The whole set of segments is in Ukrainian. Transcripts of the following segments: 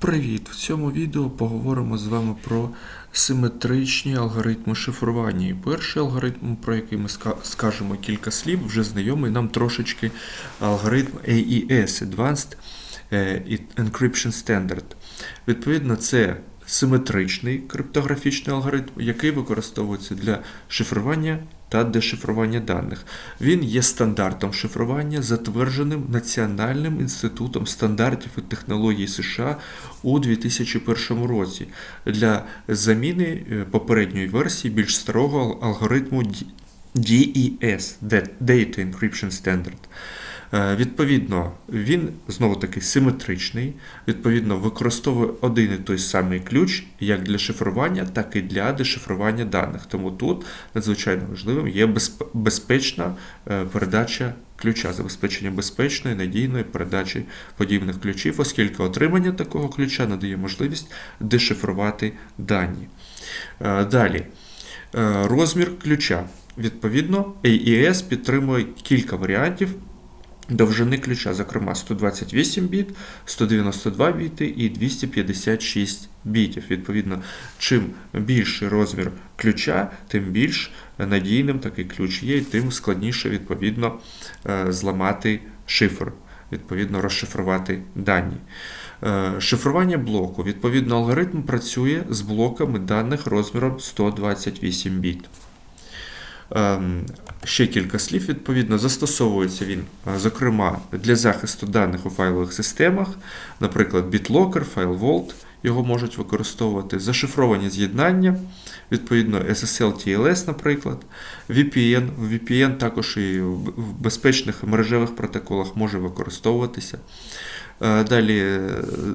Привіт! В цьому відео поговоримо з вами про симетричні алгоритми шифрування. І перший алгоритм, про який ми скажемо кілька слів, вже знайомий нам трошечки алгоритм AES Advanced е, Encryption Standard. Відповідно, це симетричний криптографічний алгоритм, який використовується для шифрування та дешифрування даних. Він є стандартом шифрування, затвердженим Національним інститутом стандартів і технологій США у 2001 році для заміни е, попередньої версії більш старого алгоритму DES Data Encryption Standard. Е, Відповідно, він знову таки симетричний, відповідно, використовує один і той самий ключ як для шифрування, так і для дешифрування даних. Тому тут надзвичайно важливим є безпечна е, передача ключа, забезпечення безпечної, надійної передачі подібних ключів, оскільки отримання такого ключа надає можливість дешифрувати дані. Е, Далі. Розмір ключа. Відповідно, AES підтримує кілька варіантів довжини ключа, зокрема 128 біт, 192 біти і 256 бітів. Відповідно, чим більший розмір ключа, тим більш надійним такий ключ є, і тим складніше відповідно е, зламати шифр, відповідно розшифрувати дані. Е, Шифрування блоку. Відповідно, алгоритм працює з блоками даних розміром 128 біт. Ем, Ще кілька слів, відповідно, застосовується він, е, зокрема, для захисту даних у файлових системах, наприклад, BitLocker, FileVault, його можуть використовувати, зашифровані з'єднання, відповідно, SSL TLS, наприклад, VPN. VPN також і в безпечних мережевих протоколах може використовуватися. Е, Далі е,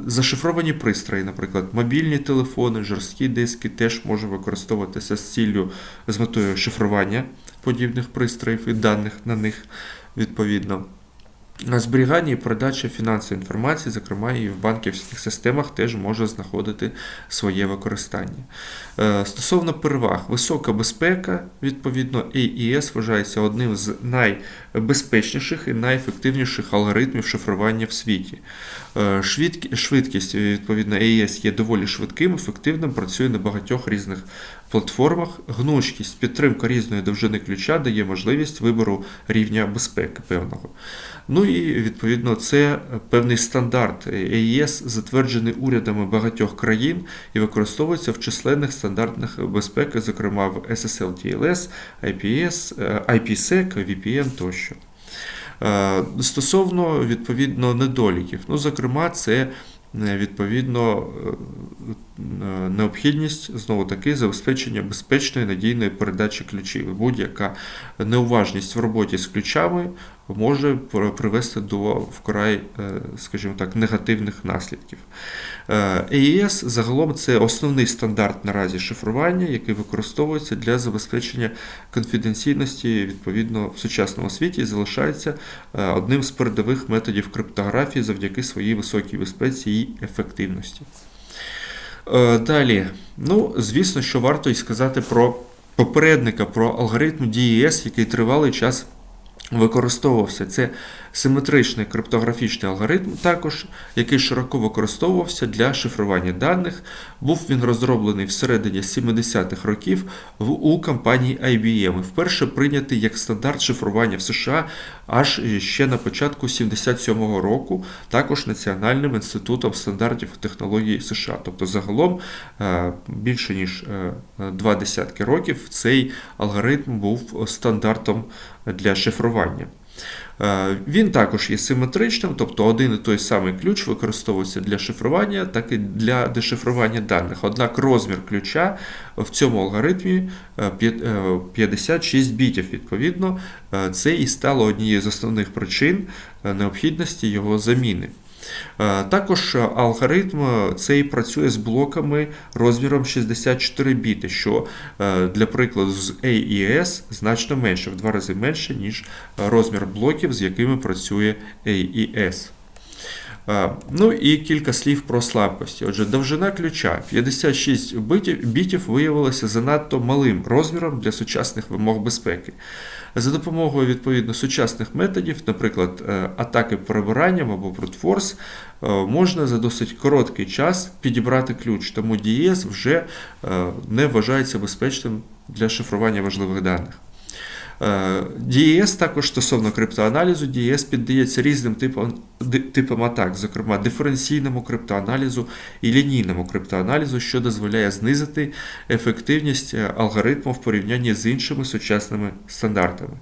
зашифровані пристрої, наприклад, мобільні телефони, жорсткі диски теж може використовуватися з ціллю з метою шифрування подібних пристроїв і даних на них відповідно. Зберігання і передача фінансової інформації, зокрема і в банківських системах, теж може знаходити своє використання. Е, Стосовно переваг, висока безпека, відповідно, AES вважається одним з найбезпечніших і найефективніших алгоритмів шифрування в світі. Е, Швидкість, відповідно, AES є доволі швидким, ефективним, працює на багатьох різних платформах. Гнучкість, підтримка різної довжини ключа дає можливість вибору рівня безпеки певного. Ну і відповідно це певний стандарт AES, затверджений урядами багатьох країн і використовується в численних стандартних безпеки, зокрема в SSL TLS, IPS, IPsec, VPN тощо. Е, Стосовно відповідно недоліків, ну, зокрема, це е, відповідно е, необхідність знову таки забезпечення безпечної надійної передачі ключів. Будь-яка неуважність в роботі з ключами може привести до вкрай, е, скажімо так, негативних наслідків. Е, AES загалом це основний стандарт наразі шифрування, який використовується для забезпечення конфіденційності відповідно в сучасному світі і залишається е, одним з передових методів криптографії завдяки своїй високій безпеці і ефективності. Далі, ну, звісно, що варто і сказати про попередника, про алгоритм DES, який тривалий час використовувався. Це симетричний криптографічний алгоритм, також, який широко використовувався для шифрування даних. Був він розроблений всередині 70-х років в, у компанії IBM. і Вперше прийнятий як стандарт шифрування в США аж ще на початку 77-го року, також Національним інститутом стандартів і технологій США. Тобто, загалом е, більше ніж е, два десятки років цей алгоритм був стандартом для шифрування. Е, Він також є симетричним, тобто один і той самий ключ використовується для шифрування, так і для дешифрування даних. Однак розмір ключа в цьому алгоритмі е, п'ят- е, 56 бітів. Відповідно, Е, це і стало однією з основних причин е, необхідності його заміни. Е, Також е, алгоритм е, цей працює з блоками розміром 64 біти, що для прикладу з AES значно менше, в два рази менше, ніж розмір блоків, з якими працює AES. Ну і кілька слів про слабкості. Отже, довжина ключа 56 битів, бітів виявилася занадто малим розміром для сучасних вимог безпеки. За допомогою відповідно сучасних методів, наприклад, е, атаки перебиранням або брутфорс, е, можна за досить короткий час підібрати ключ, тому DES вже е, не вважається безпечним для шифрування важливих даних. Е, DES також стосовно криптоаналізу, ДІС піддається різним типам, типам атак, зокрема диференційному криптоаналізу і лінійному криптоаналізу, що дозволяє знизити ефективність е, алгоритму в порівнянні з іншими сучасними стандартами.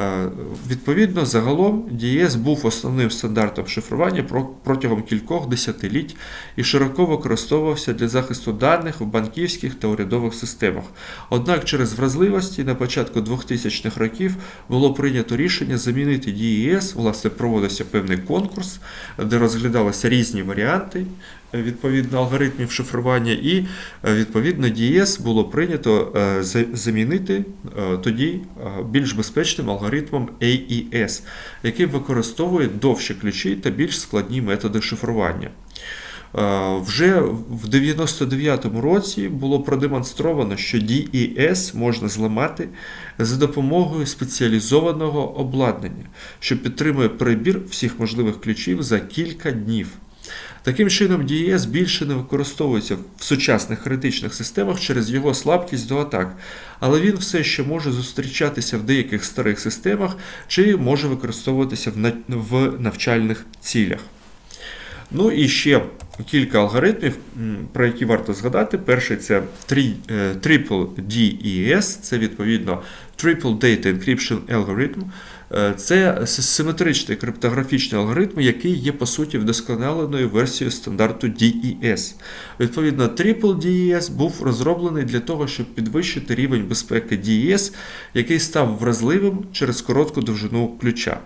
Е, Відповідно, загалом DES був основним стандартом шифрування протягом кількох десятиліть і широко використовувався для захисту даних в банківських та урядових системах. Однак через вразливості на початку 2000-х років було прийнято рішення замінити DES, власне, проводився певний конкурс, де розглядалися різні варіанти відповідно алгоритмів шифрування, і е, відповідно DES було прийнято е, замінити е, тоді е, більш безпечним алгоритмом AES, який використовує довші ключі та більш складні методи шифрування. Е, Вже в 99-му році було продемонстровано, що DES можна зламати за допомогою спеціалізованого обладнання, що підтримує перебір всіх можливих ключів за кілька днів. Таким чином, DES більше не використовується в сучасних критичних системах через його слабкість до атак, але він все ще може зустрічатися в деяких старих системах чи може використовуватися в навчальних цілях. Ну і ще кілька алгоритмів, про які варто згадати. Перший це е, Triple DES, це відповідно Triple Data Encryption Algorithm. Е, Це симетричний криптографічний алгоритм, який є по суті вдосконаленою версією стандарту DES. Відповідно, Triple DES був розроблений для того, щоб підвищити рівень безпеки DES, який став вразливим через коротку довжину ключа,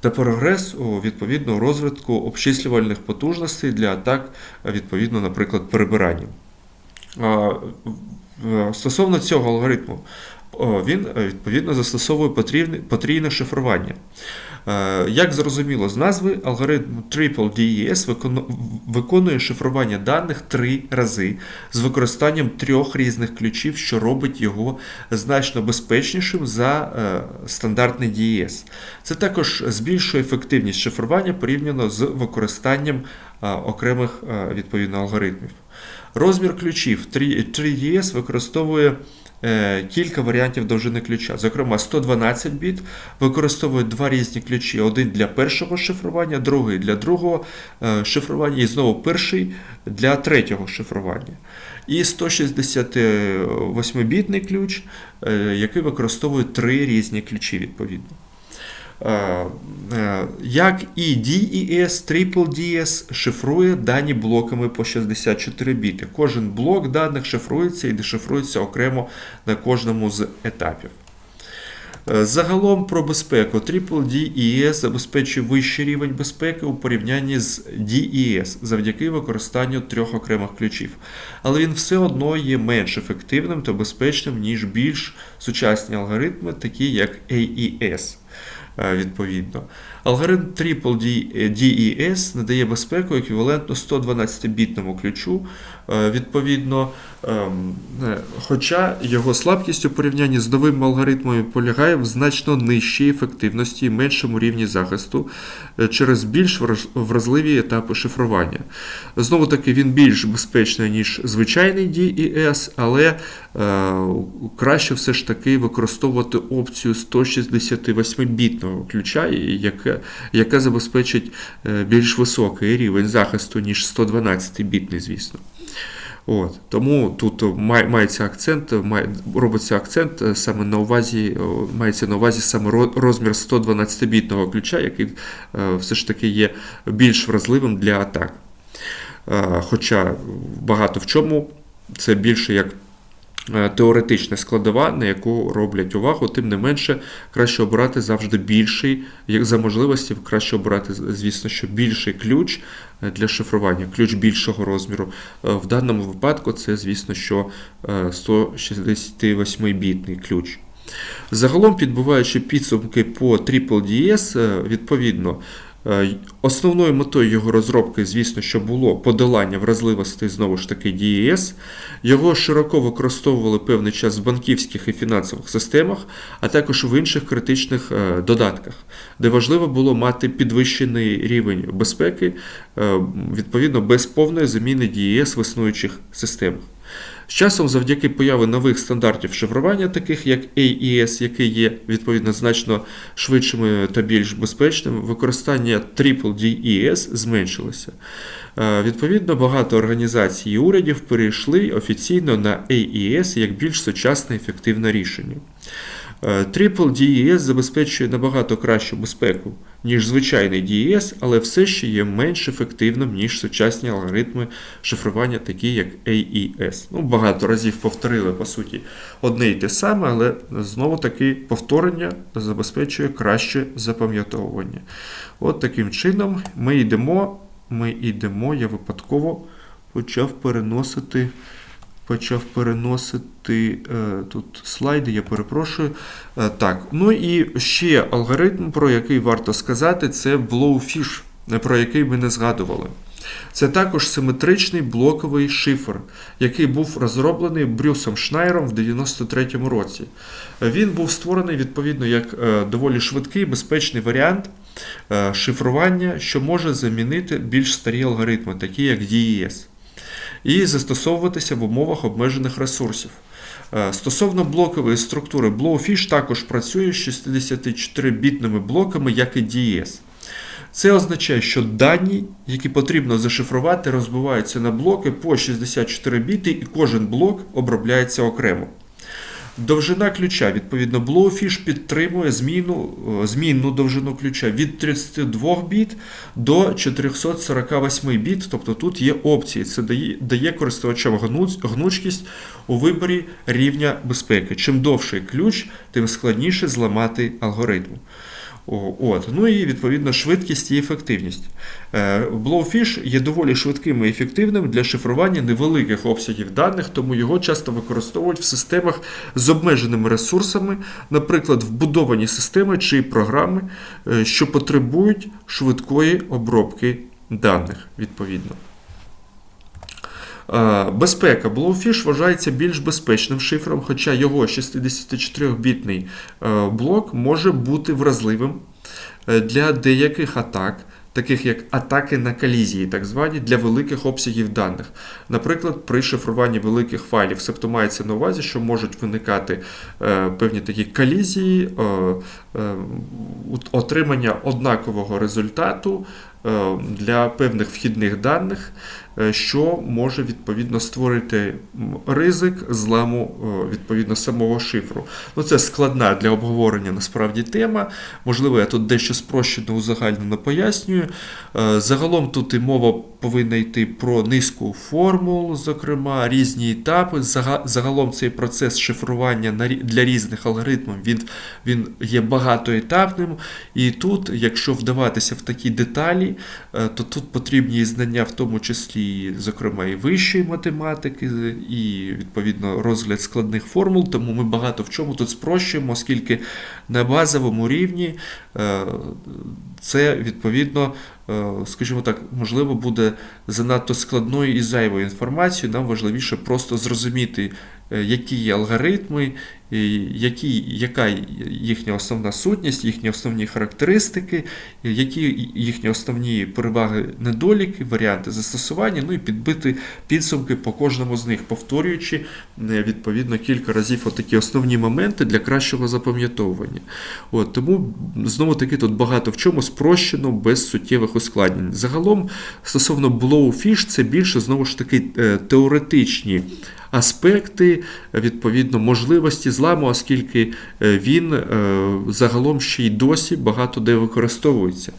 та прогрес у відповідно розвитку обчислювальних потужностей для атак, е, відповідно, наприклад, перебиранням. Стосовно цього алгоритму, він е, відповідно застосовує потрібне- потрійне шифрування. Е, Як зрозуміло з назви, алгоритм Triple DES виконує шифрування даних три рази з використанням трьох різних ключів, що робить його значно безпечнішим за е, стандартний DES. Це також збільшує ефективність шифрування порівняно з використанням окремих відповідно алгоритмів. Розмір ключів 3 3DS використовує е, кілька варіантів довжини ключа. Зокрема, 112 біт використовують два різні ключі: один для першого шифрування, другий для другого е, шифрування, і знову перший для третього шифрування. І 168-бітний ключ, е, який використовує три різні ключі відповідно. Е, е, Як і DES, TripleDS шифрує дані блоками по 64 біти. Кожен блок даних шифрується і дешифрується окремо на кожному з етапів. Е, Загалом про безпеку TripleDES забезпечує вищий рівень безпеки у порівнянні з DES завдяки використанню трьох окремих ключів. Але він все одно є менш ефективним та безпечним, ніж більш сучасні алгоритми, такі як AES. Е, Відповідно, алгоритм TripleDES надає безпеку еквівалентну 112-бітному ключу. е, Відповідно, ем, е, хоча його слабкість у порівнянні з новими алгоритмами полягає в значно нижчій ефективності і меншому рівні захисту е, через більш вразливі етапи шифрування. Знову таки, він більш безпечний, ніж звичайний DES, але е, краще все ж таки використовувати опцію 168-бітного ключа, і яка, яка забезпечить е, більш високий рівень захисту, ніж 112-бітний, звісно. От, тому тут мається акцент, робиться акцент е, саме на увазі, мається на увазі саме розмір 112-бітного ключа, який е, все ж таки є більш вразливим для атак. Хоча багато в чому це більше як теоретична складова, на яку роблять увагу, тим не менше краще обирати завжди більший, як за можливості, краще обирати, звісно, що більший ключ е, для шифрування, ключ більшого розміру. Е, В даному випадку це, звісно, що е, 168-бітний ключ. Загалом, підбиваючи підсумки по TripleDS, е, відповідно, Е, Основною метою його розробки, звісно, що було подолання вразливостей знову ж таки DES. Його широко використовували певний час в банківських і фінансових системах, а також в інших критичних е, додатках, де важливо було мати підвищений рівень безпеки, е, відповідно без повної заміни DES в існуючих системах. З часом, завдяки появи нових стандартів шифрування, таких як AES, який є відповідно значно швидшим та більш безпечним, використання DDES зменшилося. Е, Відповідно, багато організацій і урядів перейшли офіційно на AES як більш сучасне ефективне рішення. Triple DES забезпечує набагато кращу безпеку, ніж звичайний DES, але все ще є менш ефективним, ніж сучасні алгоритми шифрування, такі як AES. Ну, багато разів повторили, по суті, одне й те саме, але знову таки повторення забезпечує краще запам'ятовування. От таким чином ми йдемо, ми йдемо, я випадково почав переносити почав переносити е, тут слайди, я перепрошую. Е, так, ну і ще алгоритм, про який варто сказати, це Blowfish, е, про який ми не згадували. Це також симетричний блоковий шифр, який був розроблений Брюсом Шнайером в 93-му році. Він був створений відповідно як доволі швидкий, безпечний варіант шифрування, що може замінити більш старі алгоритми, такі як DES і застосовуватися в умовах обмежених ресурсів. Е, Стосовно блокової структури, Blowfish також працює з 64-бітними блоками, як і DES. Це означає, що дані, які потрібно зашифрувати, розбиваються на блоки по 64 біти, і кожен блок обробляється окремо. Довжина ключа, відповідно, Blowfish підтримує зміну, е, змінну довжину ключа від 32 біт до 448 біт, тобто тут є опції. Це дає, дає користувачам гнучкість у виборі рівня безпеки. Чим довший ключ, тим складніше зламати алгоритм. От. Ну і відповідно швидкість і ефективність. Е, Blowfish є доволі швидким і ефективним для шифрування невеликих обсягів даних, тому його часто використовують в системах з обмеженими ресурсами, наприклад, вбудовані системи чи програми, е, що потребують швидкої обробки даних. Відповідно. Безпека. Blowfish вважається більш безпечним шифром, хоча його 64-бітний е, блок може бути вразливим е, для деяких атак, таких як атаки на колізії, так звані для великих обсягів даних. Наприклад, при шифруванні великих файлів, себто мається на увазі, що можуть виникати е, певні такі колізії, отримання однакового результату для певних вхідних даних, що може відповідно створити ризик зламу е, відповідно самого шифру. Ну, це складна для обговорення насправді тема. Можливо, я тут дещо спрощено узагальнено пояснюю. Е, Загалом тут і мова повинна йти про низку формул, зокрема, різні етапи. Загалом цей процес шифрування для різних алгоритмів він, він є багатоетапним. І тут, якщо вдаватися в такі деталі, е, то тут потрібні знання, в тому числі, зокрема, і вищої математики, і відповідно розгляд складних формул. Тому ми багато в чому тут спрощуємо, оскільки на базовому рівні е, це відповідно, е, скажімо так, можливо, буде занадто складною і зайвою інформацією. Нам важливіше просто зрозуміти, які є алгоритми, які, яка їхня основна сутність, їхні основні характеристики, які їхні основні переваги, недоліки, варіанти застосування, ну і підбити підсумки по кожному з них, повторюючи е, відповідно кілька разів отакі основні моменти для кращого запам'ятовування. От, тому знову таки тут багато в чому спрощено без суттєвих ускладнень. Загалом, стосовно Blowfish, це більше знову ж таки е, теоретичні аспекти, відповідно, можливості зламу, оскільки е, він е, загалом ще й досі багато де використовується.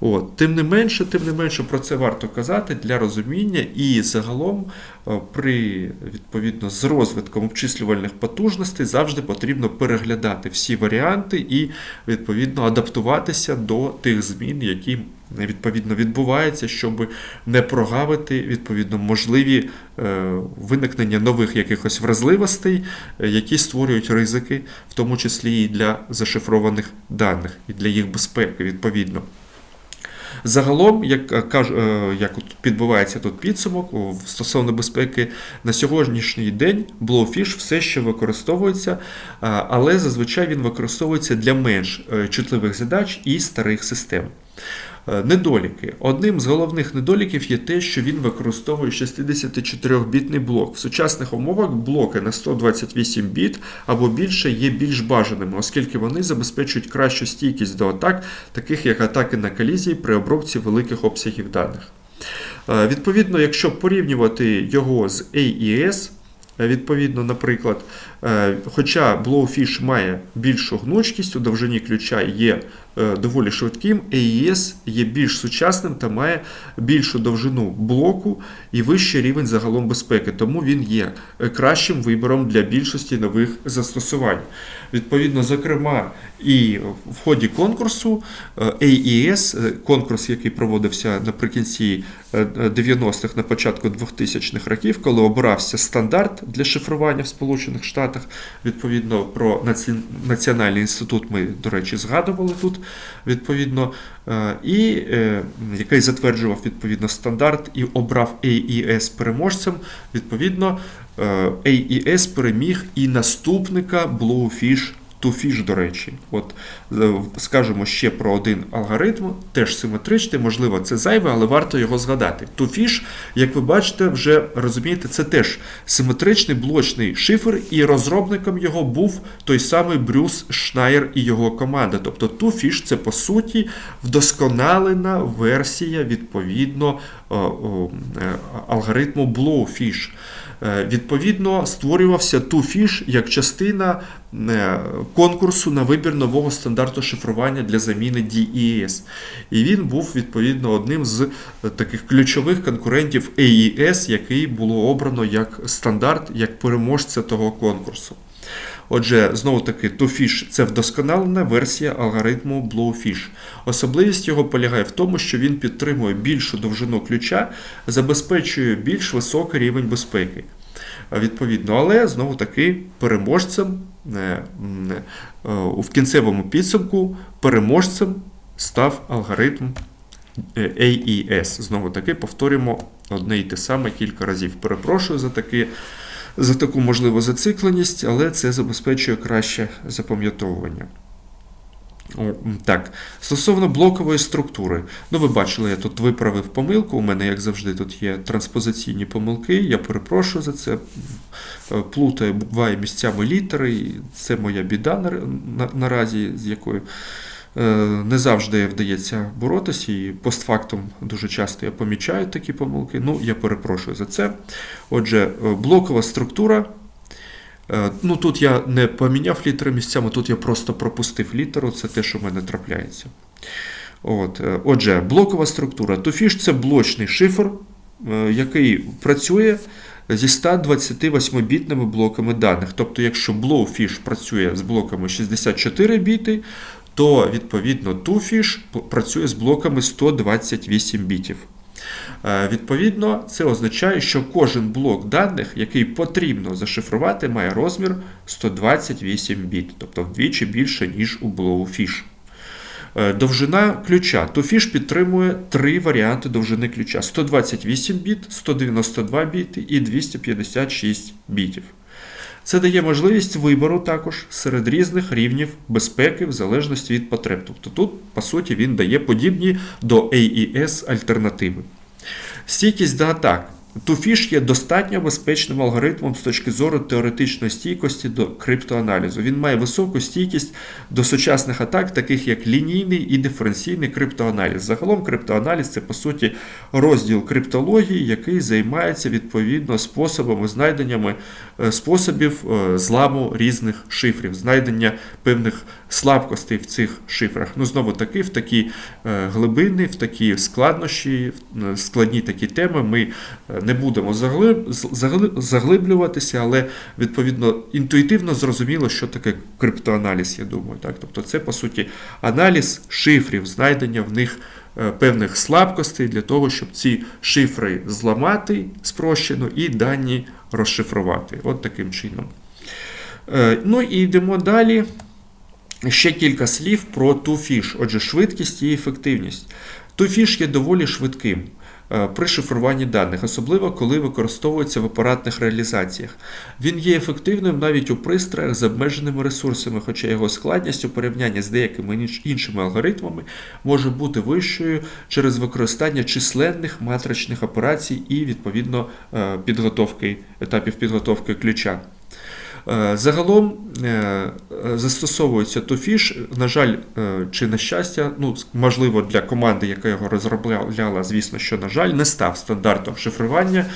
От. Тим не менше, тим не менше про це варто казати для розуміння і загалом е, при відповідно з розвитком обчислювальних потужностей завжди потрібно переглядати всі варіанти і відповідно адаптуватися до тих змін, які відповідно відбуваються, щоб не прогавити відповідно можливі е, виникнення нових якихось вразливостей, е, які створюють ризики, в тому числі і для зашифрованих даних, і для їх безпеки відповідно. Загалом, як е, як от підбувається тут підсумок стосовно безпеки, на сьогоднішній день Blowfish все ще використовується, але зазвичай він використовується для менш чутливих задач і старих систем. Е, Недоліки. Одним з головних недоліків є те, що він використовує 64-бітний блок. В сучасних умовах блоки на 128 біт або більше є більш бажаними, оскільки вони забезпечують кращу стійкість до атак, таких як атаки на колізії при обробці великих обсягів даних. Е, Відповідно, якщо порівнювати його з AES, е, Відповідно, наприклад, хоча Blowfish має більшу гнучкість у довжині ключа є е, доволі швидким, AES є більш сучасним та має більшу довжину блоку і вищий рівень загалом безпеки, тому він є е, кращим вибором для більшості нових застосувань. Відповідно, зокрема, і в ході конкурсу е, AES, е, конкурс, який проводився наприкінці е, 90-х, на початку 2000-х років, коли обирався стандарт для шифрування в Сполучених Штатах, відповідно про Національний інститут, ми, до речі, згадували тут, відповідно, е, і е, який затверджував відповідно стандарт і обрав AES переможцем, відповідно, е, AES переміг і наступника Blowfish Twofish, до речі. От е, скажемо ще про один алгоритм, теж симетричний, можливо, це зайве, але варто його згадати. Twofish, як ви бачите, вже розумієте, це теж симетричний блочний шифр, і розробником його був той самий Брюс Шнайер і його команда. Тобто Twofish це по суті вдосконалена версія відповідно о, е, алгоритму Blowfish. Е, Відповідно, створювався Twofish як частина е, конкурсу на вибір нового стандарту шифрування для заміни DES. І він був відповідно одним з е, таких ключових конкурентів AES, який було обрано як стандарт, як переможця того конкурсу. Отже, знову таки, Twofish – це вдосконалена версія алгоритму Blowfish. Особливість його полягає в тому, що він підтримує більшу довжину ключа, забезпечує більш високий рівень безпеки. Відповідно, але знову таки переможцем е, е, в кінцевому підсумку переможцем став алгоритм е, AES. Знову таки повторюємо одне і те саме кілька разів. Перепрошую за таке за таку можливу зацикленість, але це забезпечує краще запам'ятовування. Так, стосовно блокової структури. Ну, ви бачили, я тут виправив помилку. У мене, як завжди, тут є транспозиційні помилки. Я перепрошую за це. Е, Плутаю буває місцями літери. Це моя біда на, на, наразі, з якою не завжди вдається боротися, і постфактум дуже часто я помічаю такі помилки. Ну, я перепрошую за це. Отже, е, блокова структура. Е, Ну, тут я не поміняв літери місцями, тут я просто пропустив літеру, це те, що в мене трапляється. От, е, отже, блокова структура. Twofish – це блочний шифр, е, який працює зі 128-бітними блоками даних. Тобто, якщо Blowfish працює з блоками 64 біти, то відповідно Twofish працює з блоками 128 бітів. Е, Відповідно, це означає, що кожен блок даних, який потрібно зашифрувати, має розмір 128 біт, тобто вдвічі більше, ніж у Blowfish. Е, Довжина ключа. Twofish підтримує три варіанти довжини ключа: 128 біт, 192 біти і 256 бітів. Це дає можливість вибору також серед різних рівнів безпеки в залежності від потреб. Тобто тут, по суті, він дає подібні до AES альтернативи. Стійкість до атак. Twofish є достатньо безпечним алгоритмом з точки зору теоретичної стійкості до криптоаналізу. Він має високу стійкість до сучасних атак, таких як лінійний і диференційний криптоаналіз. Загалом криптоаналіз це по суті розділ криптології, який займається відповідно способами, знайденнями е, способів е, зламу різних шифрів, знайдення певних слабкостей в цих шифрах. Ну, знову таки, в такі е, глибини, в такі складнощі, в складні такі теми ми не будемо заглиблюватися, але відповідно інтуїтивно зрозуміло, що таке криптоаналіз, я думаю. Так? Тобто це, по суті, аналіз шифрів, знайдення в них е, певних слабкостей для того, щоб ці шифри зламати спрощено і дані розшифрувати. От таким чином. Е, Ну і йдемо далі. Ще кілька слів про Twofish. Отже, швидкість і ефективність. Туфіш є доволі швидким при шифруванні даних, особливо коли використовується в апаратних реалізаціях. Він є ефективним навіть у пристроях з обмеженими ресурсами, хоча його складність у порівнянні з деякими іншими алгоритмами може бути вищою через використання численних матричних операцій і відповідно е, підготовки етапів підготовки ключа. Е, Загалом е, е, застосовується туфіш, на жаль, е, чи на щастя, ну, можливо, для команди, яка його розробляла, звісно, що, на жаль, не став стандартом шифрування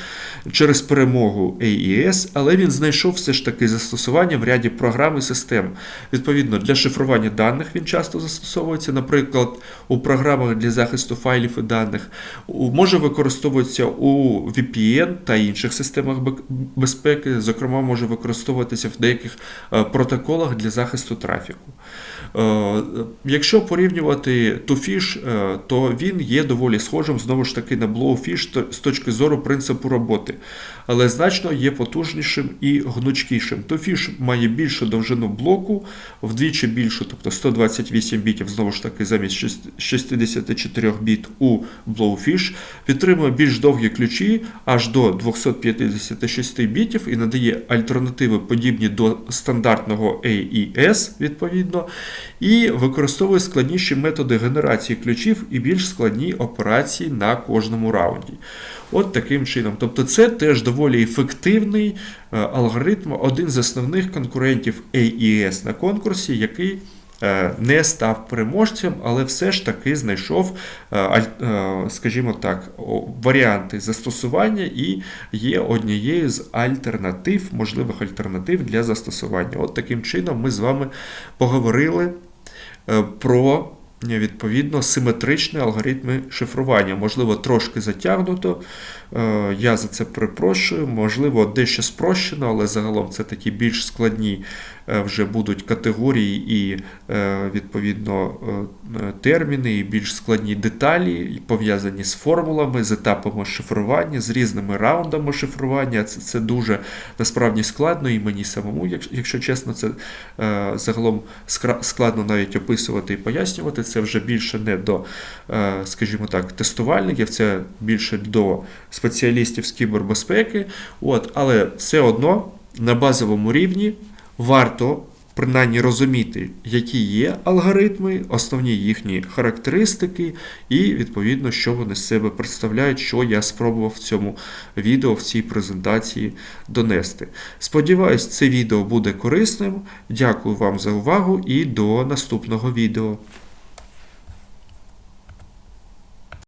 через перемогу AES, але він знайшов все ж таки застосування в ряді програм і систем. Відповідно, для шифрування даних він часто застосовується, наприклад, у програмах для захисту файлів і даних, може використовуватися у VPN та інших системах безпеки, зокрема, може використовуватися в деяких е, протоколах для захисту трафіку. Е, Якщо порівнювати Tufish, е, то він є доволі схожим знову ж таки на Blowfish з точки зору принципу роботи, але значно є потужнішим і гнучкішим. Tufish має більшу довжину блоку, вдвічі більшу, тобто 128 бітів, знову ж таки, замість 64 біт у Blowfish, підтримує більш довгі ключі аж до 256 бітів і надає альтернативи подібні до стандартного AES, відповідно, і використовує складніші методи генерації ключів і більш складні операції на кожному раунді. От таким чином. Тобто це теж доволі ефективний е, алгоритм, один з основних конкурентів AES на конкурсі, який не став переможцем, але все ж таки знайшов, е, е, скажімо так, варіанти застосування і є однією з альтернатив, можливих альтернатив для застосування. От таким чином ми з вами поговорили е, про е, відповідно симетричні алгоритми шифрування. Можливо, трошки затягнуто. Е, Я за це перепрошую. Можливо, дещо спрощено, але загалом це такі більш складні е, вже будуть категорії і е, відповідно е, е, терміни, і більш складні деталі, пов'язані з формулами, з етапами шифрування, з різними раундами шифрування. Це, це дуже насправді складно, і мені самому, якщо, чесно, це е, загалом складно навіть описувати і пояснювати. Це вже більше не до, е, скажімо так, тестувальників, це більше до спеціалістів з кібербезпеки. От, але все одно на базовому рівні варто принаймні розуміти, які є алгоритми, основні їхні характеристики, і відповідно, що вони з себе представляють, що я спробував в цьому відео, в цій презентації донести. Сподіваюсь, це відео буде корисним. Дякую вам за увагу і до наступного відео.